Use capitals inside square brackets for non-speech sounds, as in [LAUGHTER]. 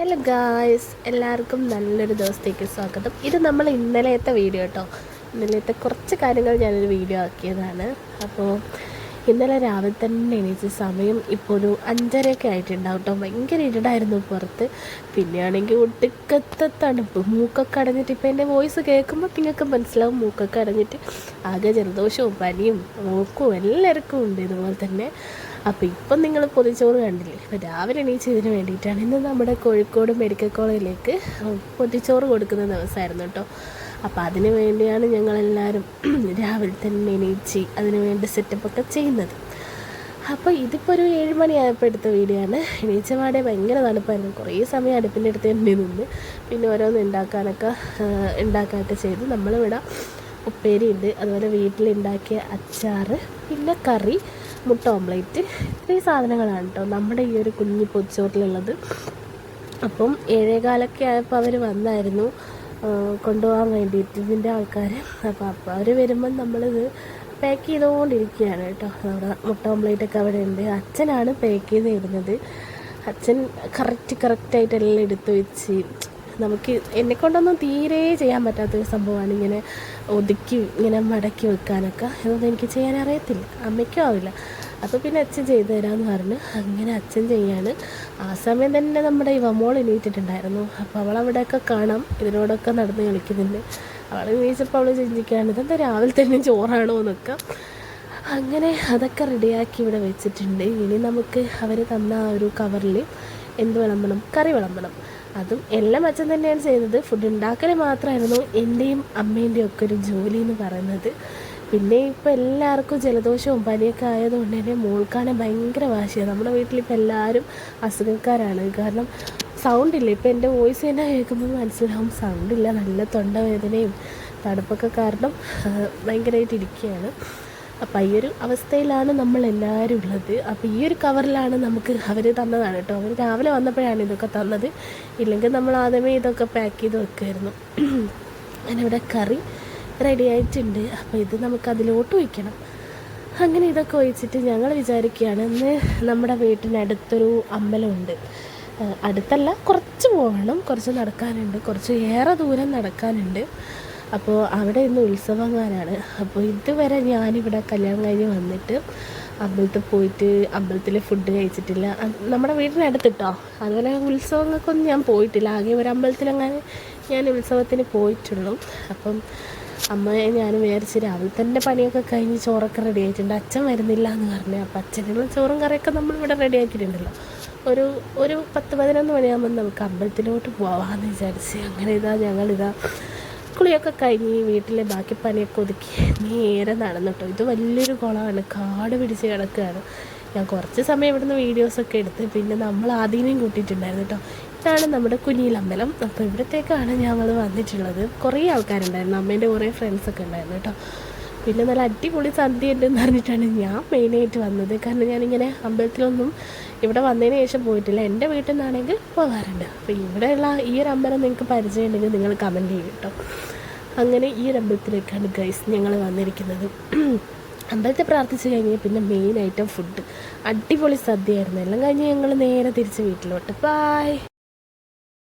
Hello guys എല്ലാവർക്കും നല്ലൊരു ദിവസത്തേക്ക് സ്വാഗതം. ഇത് നമ്മൾ ഇന്നലത്തെ വീഡിയോ കേട്ടോ. ഇന്നലത്തെ കുറച്ച് കാര്യങ്ങൾ ഞാനൊരു വീഡിയോ ആക്കിയതാണ്. അപ്പോൾ ഇന്നലെ രാവിലെ തന്നെ എണീച്ച സമയം ഇപ്പോൾ ഒരു അഞ്ചരയൊക്കെ ആയിട്ടുണ്ടാവും കേട്ടോ ഭയങ്കര ഇരുടായിരുന്നു പുറത്ത്. പിന്നെയാണെങ്കിൽ ഒട്ടുക്കത്തെ തണുപ്പ്. മൂക്കൊക്കെ അടഞ്ഞിട്ട് ഇപ്പോൾ എന്റെ വോയിസ് കേൾക്കുമ്പോൾ നിങ്ങൾക്ക് മനസ്സിലാവും മൂക്കൊക്കെ അടഞ്ഞിട്ട്. ആകെ ജലദോഷവും പനിയും മൂക്കും എല്ലാവർക്കും ഉണ്ട് ഇതുപോലെ തന്നെ. അപ്പോൾ ഇപ്പം നിങ്ങൾ പൊതിച്ചോറ് കണ്ടില്ലേ? ഇപ്പോൾ രാവിലെ എണീച്ച് ഇതിന് വേണ്ടിയിട്ടാണ് ഇന്ന് നമ്മുടെ കോഴിക്കോട് മെഡിക്കൽ കോളേജിലേക്ക് പൊതിച്ചോറ് കൊടുക്കുന്ന ദിവസമായിരുന്നു കേട്ടോ അപ്പോൾ അതിന് വേണ്ടിയാണ് ഞങ്ങളെല്ലാവരും [CLEARS THROAT] രാവിലെ തന്നെ എണീച്ച് അതിന് വേണ്ടി സെറ്റപ്പൊക്കെ ചെയ്യുന്നത്. അപ്പോൾ ഇതിപ്പോൾ ഒരു ഏഴ് മണിയായപ്പോൾ എടുത്ത വീഡിയോ ആണ് എണീച്ച പാടെ ഭയങ്കര തണുപ്പായിരുന്നു. കുറേ സമയം അടുപ്പിന്റെ അടുത്ത് തന്നെ നിന്ന് പിന്നെ ഓരോന്ന് ഉണ്ടാക്കാനൊക്കെ ഉണ്ടാക്കാനൊക്കെ ചെയ്ത്. നമ്മളിവിടെ ഉപ്പേരി ഉണ്ട് അതുപോലെ വീട്ടിലുണ്ടാക്കിയ അച്ചാറ് പിന്നെ കറി മുട്ട ഓംലേറ്റ് ഇത്രയും സാധനങ്ങളാണ് കേട്ടോ നമ്മുടെ ഈ ഒരു കുഞ്ഞി പൊച്ചോട്ടിലുള്ളത് അപ്പം ഏഴേകാലൊക്കെ ആയപ്പോൾ അവർ വന്നായിരുന്നു. കൊണ്ടുപോകാൻ വേണ്ടിയിട്ട് ഇതിന്റെ ആൾക്കാർ അപ്പോൾ അപ്പോൾ അവർ വരുമ്പം നമ്മളിത് പാക്ക് ചെയ്തുകൊണ്ടിരിക്കുകയാണ് കേട്ടോ. നമ്മുടെ മുട്ട ഓംലേറ്റ് ഒക്കെ അവിടെ ഉണ്ട്. അച്ഛനാണ് പാക്ക് ചെയ്ത് തരുന്നത് അച്ഛൻ കറക്റ്റ് കറക്റ്റായിട്ട് എല്ലാം എടുത്തു വെച്ച് നമുക്ക് എന്നെ കൊണ്ടൊന്നും തീരെ ചെയ്യാൻ പറ്റാത്തൊരു സംഭവമാണ് ഇങ്ങനെ ഒതുക്കി ഇങ്ങനെ മടക്കി വെക്കാനൊക്കെ. അതൊന്നും എനിക്ക് ചെയ്യാൻ അറിയത്തില്ല. അമ്മയ്ക്കും ആവില്ല. അപ്പോൾ പിന്നെ അച്ഛൻ ചെയ്തു തരാമെന്ന് പറഞ്ഞ്. അങ്ങനെ അച്ഛൻ ചെയ്യാണ്. ആ സമയം തന്നെ നമ്മുടെ ഇവമോൾ എണീറ്റിട്ടുണ്ടായിരുന്നു. അപ്പോൾ അവൾ അവിടെയൊക്കെ കാണാം. ഇതിനോടൊക്കെ നടന്ന് കളിക്കുന്നുണ്ട്. അവൾ എണീച്ചപ്പോൾ അവൾ ചിന്തിക്കുകയാണ് ഇതെന്താ രാവിലെ തന്നെ ചോറാണോ എന്നൊക്കെ. അങ്ങനെ അതൊക്കെ റെഡിയാക്കി ഇവിടെ വെച്ചിട്ടുണ്ട്. ഇനി നമുക്ക് അവർ തന്ന ആ ഒരു കവറിൽ എന്ത് വിളമ്പണം? കറി വിളമ്പണം. അതും എല്ലാം അച്ഛൻ തന്നെയാണ് ചെയ്തത്. ഫുഡ് ഉണ്ടാക്കൽ മാത്രമായിരുന്നു എന്റെയും അമ്മേന്റെയും ഒക്കെ ഒരു ജോലി എന്ന് പറയുന്നത്. പിന്നെ ഇപ്പോൾ എല്ലാവർക്കും ജലദോഷവും പനിയൊക്കെ ആയതുകൊണ്ട് തന്നെ മോൾക്കാണെ ഭയങ്കര വാശിയാണ് നമ്മുടെ വീട്ടിലിപ്പോൾ എല്ലാവരും അസുഖക്കാരാണ്. കാരണം സൗണ്ട് ഇല്ല ഇപ്പോൾ എന്റെ വോയിസ് തന്നെ കേൾക്കുമ്പോൾ മനസ്സിലാവും സൗണ്ട് ഇല്ല നല്ല തൊണ്ടവേദനയും തണുപ്പൊക്കെ കാരണം ഭയങ്കരമായിട്ട് ഇരിക്കുകയാണ്. അപ്പോൾ ഈ ഒരു അവസ്ഥയിലാണ് നമ്മൾ എല്ലാവരും ഉള്ളത്. അപ്പോൾ ഈ ഒരു കവറിലാണ് നമുക്ക് അവർ തന്നതാണ് കേട്ടോ. അവർ രാവിലെ വന്നപ്പോഴാണ് ഇതൊക്കെ തന്നത്. ഇല്ലെങ്കിൽ നമ്മൾ ആദ്യമേ ഇതൊക്കെ പാക്ക് ചെയ്ത് വെക്കുമായിരുന്നു. [CLEARS THROAT] ഇവിടെ കറി റെഡി ആയിട്ടുണ്ട് അപ്പോൾ ഇത് നമുക്ക് അതിലോട്ട് വയ്ക്കണം. അങ്ങനെ ഇതൊക്കെ ഒഴിച്ചിട്ട് ഞങ്ങൾ വിചാരിക്കുകയാണ് ഇന്ന് നമ്മുടെ വീട്ടിനടുത്തൊരു അമ്പലമുണ്ട്. അടുത്തല്ല കുറച്ച് പോകണം. കുറച്ച് നടക്കാനുണ്ട്. കുറച്ച് ഏറെ ദൂരം നടക്കാനുണ്ട്. അപ്പോൾ അവിടെ ഇന്ന് ഉത്സവങ്ങാനാണ്. അപ്പോൾ ഇതുവരെ ഞാനിവിടെ കല്യാണം കഴിഞ്ഞ് വന്നിട്ട് അമ്പലത്തിൽ പോയിട്ട് അമ്പലത്തിൽ ഫുഡ് കഴിച്ചിട്ടില്ല. നമ്മുടെ വീടിനടുത്ത് കേട്ടോ അതുപോലെ ഉത്സവങ്ങൾക്കൊന്നും ഞാൻ പോയിട്ടില്ല. ആകെ ഒരു അമ്പലത്തിലങ്ങനെ ഞാൻ ഉത്സവത്തിന് പോയിട്ടുള്ളൂ. അപ്പം അമ്മയെ ഞാൻ വിചാരിച്ച് രാവിലെ തന്നെ പണിയൊക്കെ കഴിഞ്ഞ് ചോറൊക്കെ റെഡി ആയിട്ടുണ്ട്. അച്ഛൻ വരുന്നില്ല എന്ന് പറഞ്ഞു. അപ്പം അച്ഛനുള്ള ചോറും കറിയൊക്കെ നമ്മൾ ഇവിടെ റെഡി ആക്കിയിട്ടുണ്ടല്ലോ. ഒരു ഒരു പത്ത് പതിനൊന്ന് മണിയാകുമ്പോൾ നമുക്ക് അമ്പലത്തിലോട്ട് പോവാമെന്ന് വിചാരിച്ച് അങ്ങനെ ഇതാ ഞങ്ങളിതാ കുളിയൊക്കെ കഴിഞ്ഞ് വീട്ടിലെ ബാക്കി പനിയൊക്കെ ഒതുക്കി നേരെ നടന്നിട്ടോ. ഇത് വലിയൊരു കുളമാണ്. കാട് പിടിച്ച് കിടക്കുകയാണ്. ഞാൻ കുറച്ച് സമയം ഇവിടുന്ന് വീഡിയോസൊക്കെ എടുത്ത് പിന്നെ നമ്മൾ ആദ്യമേയും കൂട്ടിയിട്ടുണ്ടായിരുന്നു കേട്ടോ ഇതാണ് നമ്മുടെ കുഞ്ഞിലമ്പലം. അപ്പോൾ ഇവിടത്തേക്കാണ് ഞങ്ങൾ വന്നിട്ടുള്ളത്. കുറേ ആൾക്കാരുണ്ടായിരുന്നു. അമ്മേന്റെ കുറേ ഫ്രണ്ട്സൊക്കെ ഉണ്ടായിരുന്നു കേട്ടോ പിന്നെ നല്ല അടിപൊളി സദ്യ ഉണ്ടെന്ന് പറഞ്ഞിട്ടാണ് ഞാൻ മെയിനായിട്ട് വന്നത്. കാരണം ഞാനിങ്ങനെ അമ്പലത്തിലൊന്നും ഇവിടെ വന്നതിന് ശേഷം പോയിട്ടില്ല. എന്റെ വീട്ടിൽ നിന്നാണെങ്കിൽ പോകാറുണ്ട്. അപ്പോൾ ഇവിടെയുള്ള ഈ ഒരു അമ്പലം നിങ്ങൾക്ക് പരിചയമുണ്ടെങ്കിൽ നിങ്ങൾ കമന്റ് ചെയ്യും കേട്ടോ അങ്ങനെ ഈ ഒരു അമ്പലത്തിലേക്കാണ് ഗൈസ് ഞങ്ങൾ വന്നിരിക്കുന്നത്. അമ്പലത്തിൽ പ്രാർത്ഥിച്ച് കഴിഞ്ഞ് പിന്നെ മെയിൻ ഐറ്റം ഫുഡ് അടിപൊളി സദ്യയായിരുന്നു. എല്ലാം കഴിഞ്ഞ് ഞങ്ങൾ നേരെ തിരിച്ച് വീട്ടിലോട്ട്. ബായ്